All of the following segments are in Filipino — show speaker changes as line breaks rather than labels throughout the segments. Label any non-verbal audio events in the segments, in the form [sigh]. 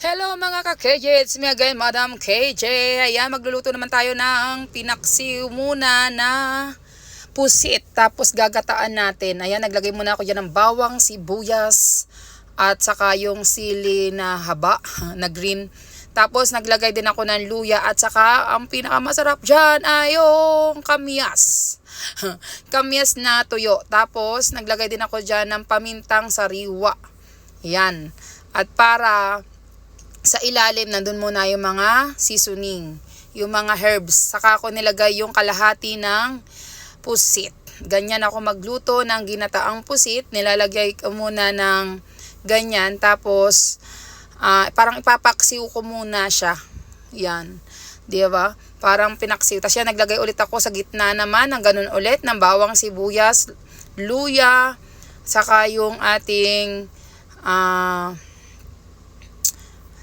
Hello mga ka-KJ, it's me again, Madam KJ. Ayan, magluluto naman tayo ng pinaksiw muna na pusit. Tapos gagataan natin. Ayan, naglagay muna ako dyan ng bawang, sibuyas, at saka yung sili na haba, na green. Tapos naglagay din ako ng luya at saka ang pinakamasarap dyan ay yung kamyas. [laughs] kamyas na tuyo. Tapos naglagay din ako dyan ng pamintang sariwa. Yan. At para sa ilalim nandun muna yung mga seasoning, yung mga herbs. Saka ako nilagay yung kalahati ng pusit. Ganyan ako magluto ng ginataang pusit. Nilalagay ko muna ng ganyan. Tapos, ah, parang ipapaksiw ko muna siya. Yan. Di ba? Parang pinaksiw. Tapos yan, naglagay ulit ako sa gitna naman ng ganun ulit ng bawang sibuyas, luya, saka yung ating ah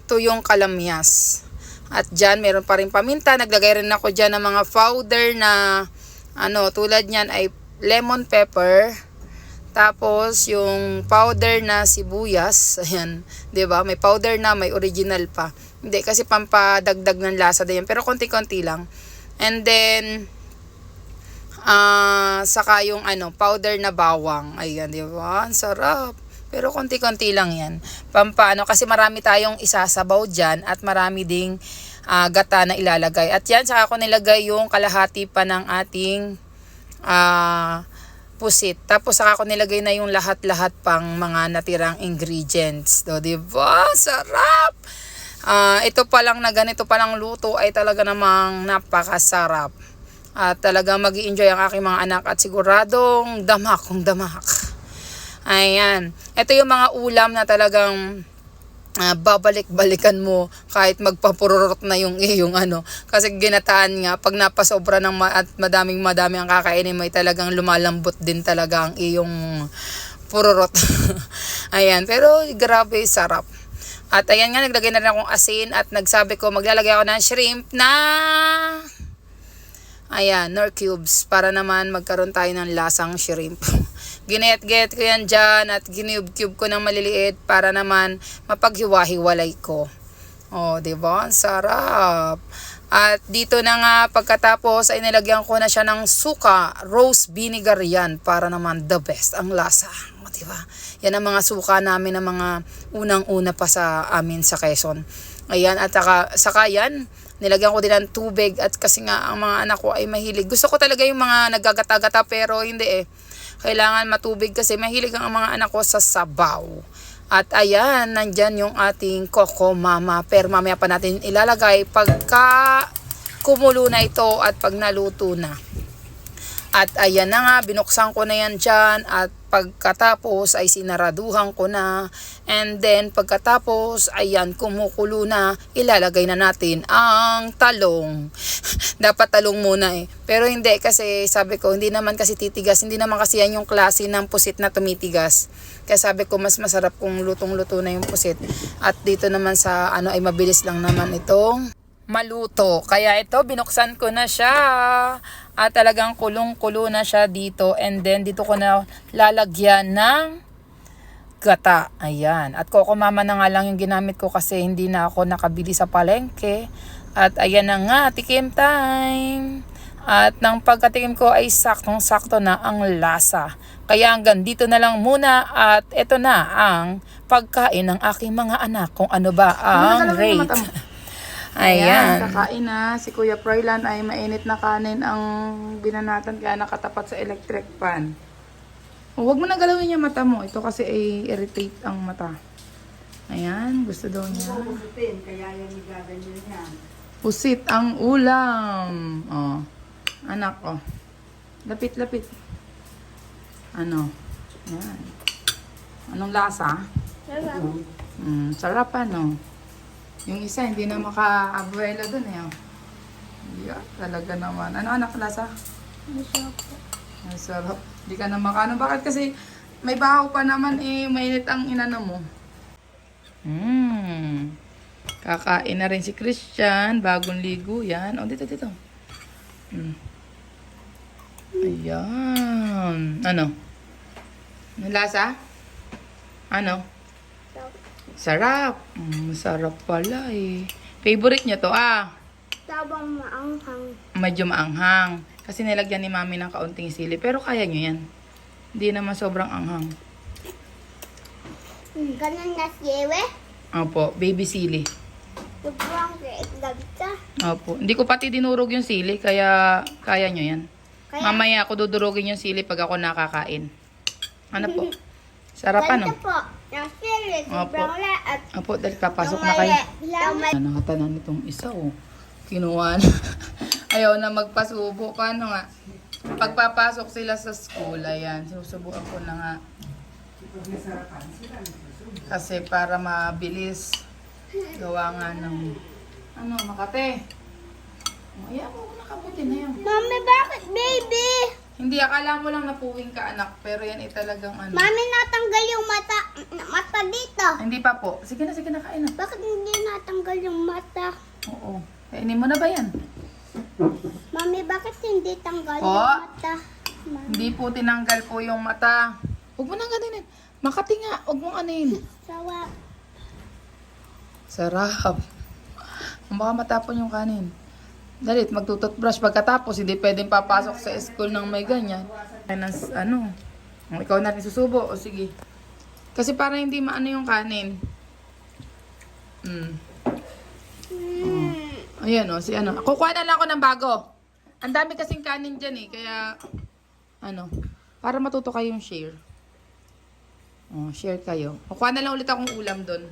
tuyong kalamyas. At dyan, meron pa rin paminta. Naglagay rin ako dyan ng mga powder na, ano, tulad niyan ay lemon pepper. Tapos, yung powder na sibuyas. [laughs] Ayan, ba May powder na, may original pa. Hindi, kasi pampadagdag ng lasa din yan. Pero konti-konti lang. And then, ah saka yung ano, powder na bawang. Ayan, 'di ba? Ang sarap. Pero konti-konti lang yan. Pampaano, kasi marami tayong isasabaw dyan at marami ding ah, gata na ilalagay. At yan, saka ako nilagay yung kalahati pa ng ating ah, pusit. Tapos saka ako nilagay na yung lahat-lahat pang mga natirang ingredients. Do, di ba? Sarap! Ah, ito pa lang na ganito pa lang luto ay talaga namang napakasarap. At talagang mag enjoy ang aking mga anak at siguradong damak kung damak. Ayan. Ito yung mga ulam na talagang ah, babalik-balikan mo kahit magpapururot na yung [laughs] iyong ano. Kasi ginataan nga, pag napasobra ng ma- at madaming madami ang kakainin mo, talagang lumalambot din talaga ang iyong pururot. [laughs] ayan. Pero grabe, sarap. At ayan nga, naglagay na rin akong asin at nagsabi ko, maglalagay ako ng shrimp na Ayan, nor cubes para naman magkaroon tayo ng lasang shrimp. [laughs] Ginayat-gayat ko yan dyan at ginube-cube ko ng maliliit para naman mapaghiwa-hiwalay ko. Oh, di? Ang sarap. At dito na nga pagkatapos ay nilagyan ko na siya ng suka, rose vinegar yan para naman the best ang lasa. O, di ba? Yan ang mga suka namin ng mga unang-una pa sa amin sa Quezon. Ayan, at saka, saka yan, nilagyan ko din ng tubig at kasi nga ang mga anak ko ay mahilig. Gusto ko talaga yung mga naggagata-gata pero hindi eh. Kailangan matubig kasi mahilig ang mga anak ko sa sabaw. At ayan, nandyan yung ating Coco Mama. Pero mamaya pa natin ilalagay pagka kumulo na ito at pag naluto na. At ayan na nga, binuksan ko na yan dyan. At pagkatapos ay sinaraduhan ko na. And then pagkatapos, ayan, kumukulo na. Ilalagay na natin ang talong. [laughs] Dapat talong muna eh. Pero hindi kasi sabi ko, hindi naman kasi titigas. Hindi naman kasi yan yung klase ng pusit na tumitigas. Kaya sabi ko, mas masarap kung lutong-luto na yung pusit. At dito naman sa ano ay mabilis lang naman itong maluto. Kaya ito, binuksan ko na siya. At talagang kulong-kulo na siya dito. And then, dito ko na lalagyan ng gata. Ayan. At Coco Mama na nga lang yung ginamit ko kasi hindi na ako nakabili sa palengke. At ayan na nga, tikim time. At nang pagkatikim ko ay saktong-sakto na ang lasa. Kaya hanggang dito na lang muna at ito na ang pagkain ng aking mga anak kung ano ba ang rate. [laughs] Ayan.
kakain na. Si Kuya Froilan ay mainit na kanin ang binanatan kaya nakatapat sa electric pan. O, huwag mo na galawin yung mata mo. Ito kasi ay irritate ang mata. Ayan, gusto daw niya. Pusit ang ulam. Oh. Anak, oh. Lapit, lapit. Ano? Ayan. Anong lasa? Mm, sarap ano? Yung isa, hindi na maka-abuelo dun eh. oh. Yeah, talaga naman. Ano anak lasa? Ang sarap. Hindi ka na makano. Bakit kasi may bahaw pa naman eh, mainit ang inano mo. Hmm. Kakain na rin si Christian. Bagong ligo yan. O, dito, dito. Hmm. Ayan. Ano? Ano lasa? Ano? Sarap. Mm, sarap pala eh. Favorite niya to ah.
Tabang maanghang.
Medyo maanghang. Kasi nilagyan ni mami ng kaunting sili. Pero kaya nyo yan. Hindi naman sobrang anghang.
Hmm, ganun na siyewe.
Opo, baby sili.
Sobrang ka.
Opo. Hindi ko pati dinurog yung sili, kaya kaya nyo yan.
Kaya-
Mamaya ako dudurugin yung sili pag ako nakakain. Ano po? [laughs] Sarap ano?
Ganito po. Laat.
Opo, dahil papasok na kayo. Nakatanan itong isa oh. Kinuha na. [laughs] Ayaw na magpasubo. Paano nga? Pagpapasok sila sa school, ayan, sinusubukan ko na nga. Kasi para mabilis, gawa nga ng, ano, makate. Ayaw ko nakabuti na yan.
Mami, bakit baby?
Hindi, akala mo lang napuwing ka anak, pero yan ay talagang ano.
Mami, natanggal yung mata, mata dito.
Hindi pa po. Sige na, sige na, kain na.
Bakit hindi natanggal yung mata?
Oo. Kainin mo na ba yan?
Mami, bakit hindi tanggal
Po?
yung mata? Mami.
Hindi po tinanggal po yung mata. Huwag mo nang ganinin. Makati nga. Huwag mong anin.
Sawa.
Sarap. Baka matapon yung kanin. Dalit, magtututbrush. Pagkatapos, hindi pwedeng papasok sa school ng may ganyan. Nas, ano, ikaw na rin susubo. O sige. Kasi para hindi maano yung kanin. Mm.
Hmm.
Ayan o, si ano. Kukuha na lang ako ng bago. Ang dami kasing kanin dyan eh. Kaya, ano, para matuto kayong share. Oh, share kayo. Kukuha na lang ulit akong ulam doon.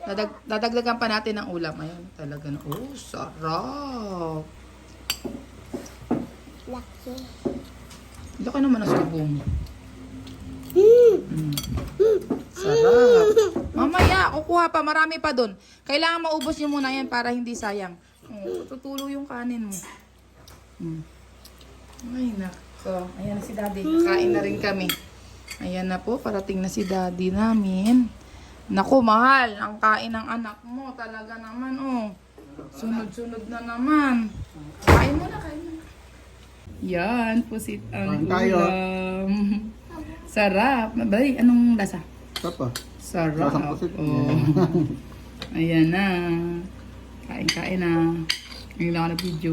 Dadag, dadagdagan pa natin ng ulam. Ayan, talaga na. Oh, sarap.
Laki.
Laki naman ang subo mo.
Hmm.
Mm. Sarap. Mamaya, kukuha pa. Marami pa doon. Kailangan maubos nyo muna yan para hindi sayang. Oh, tutulo yung kanin mo. Mm. Ay, nako. Ayan na si daddy. Kain na rin kami. Ayan na po, parating na si daddy namin. Naku, mahal. Ang kain ng anak mo. Talaga naman, oh. Sunod-sunod na naman. Kain mo na, kain mo na. Yan, pusit ang
Kain tayo.
ulam. Sarap. Bay, anong lasa?
Apa?
Sarap.
Lasang pusit.
Oh. [laughs] Ayan na. Kain-kain na. Ngayon lang ako na video.